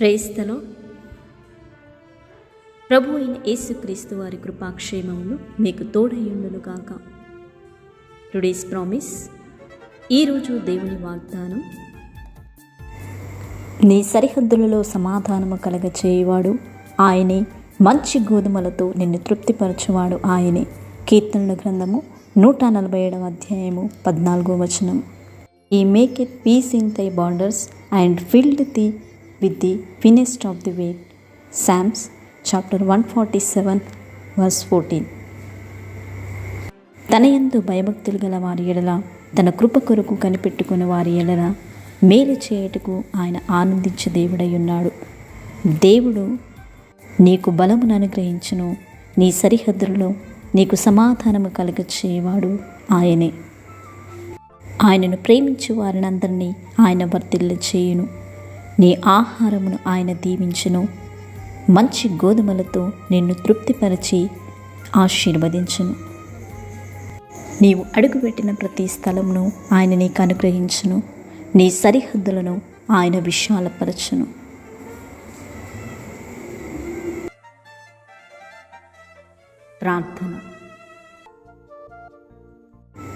ప్రేస్తలో. ప్రభు అయిన యేసుక్రీస్తు వారి కృపాక్షేమములు మీకు తోడయుండును కాక టుడేస్ ప్రామిస్. ఈరోజు దేవుని వాగ్దానం. నీ సరిహద్దులలో సమాధానము కలగ చేయువాడు ఆయనే మంచి గోధుమలతో నిన్ను తృప్తిపరచువాడు ఆయనే. కీర్తనల గ్రంథము నూట నలభై ఏడవ అధ్యాయము పద్నాలుగో వచనం. ఈ make it peace in thy borders and filled the with the finest of the wheat Psalms chapter one forty seven verse fourteen తన యందు భయభక్తులు గల వారి ఎడల తన కృప కొరకు కనిపెట్టుకుని వారి ఎడల మేలు చేయుటకు ఆయన ఆనందించే దేవుడై ఉన్నాడు. దేవుడు నీకు బలమును అనుగ్రహించును. నీ సరిహద్దులలో నీకు సమాధానము కలుగ చేయవాడు ఆయనే. ఆయనను ప్రేమించు వారినందరినీ ఆయన వర్తిల్ల చేయును నీ ఆహారమును ఆయన దీవించును. మంచి గోధుమలతో నిన్ను తృప్తిపరిచి ఆశీర్వదించును. నీవు అడుగుపెట్టిన ప్రతి స్థలమును ఆయన నీకు అనుగ్రహించును. నీ సరిహద్దులను ఆయన విశాలపరచును. ప్రార్థన.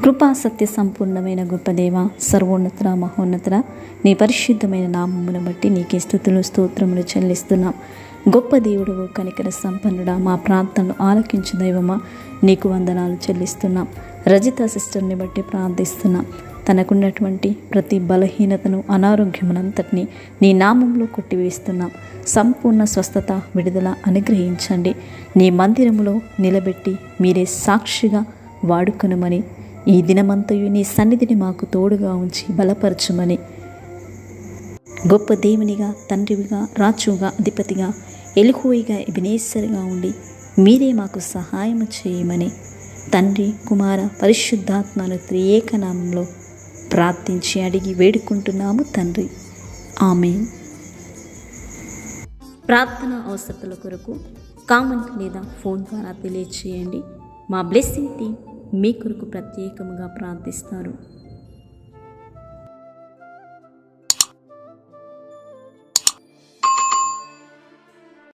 కృపా సత్య సంపూర్ణమైన గొప్పదేవ సర్వోన్నతర మహోన్నతర నీ పరిశుద్ధమైన నామమును బట్టి నీకే స్థుతులు స్తోత్రములు చెల్లిస్తున్నాం. గొప్ప దేవుడు కనికర సంపన్నుడా మా ప్రార్థనలు ఆలకించు దైవమా నీకు వందనాలు చెల్లిస్తున్నాం. రజిత సిస్టర్ని బట్టి ప్రార్థిస్తున్నాం. తనకున్నటువంటి ప్రతి బలహీనతను అనారోగ్యమునంతటిని నీ నామంలో కొట్టివేస్తున్నాం. సంపూర్ణ స్వస్థత విడుదల అనుగ్రహించండి. నీ మందిరములో నిలబెట్టి మీరే సాక్షిగా వాడుకొనమని ఈ దినమంతయు నీ సన్నిధిని మాకు తోడుగా ఉంచి బలపరచుమని. గొప్ప దేవునిగా తండ్రివిగా రాజుగా అధిపతిగా ఎలుహోయిగా వినేశ్వరిగా ఉండి మీరే మాకు సహాయం చేయమని తండ్రి కుమార పరిశుద్ధాత్మను త్రియేకనామంలో ప్రార్థించి అడిగి వేడుకుంటున్నాము తండ్రి. ఆమె ప్రార్థన అవసరతల కొరకు కామెంట్ లేదా ఫోన్ ద్వారా తెలియచేయండి. మా బ్లెస్సింగ్ టీం మీ కొరకు ప్రత్యేకముగా ప్రార్థిస్తారు.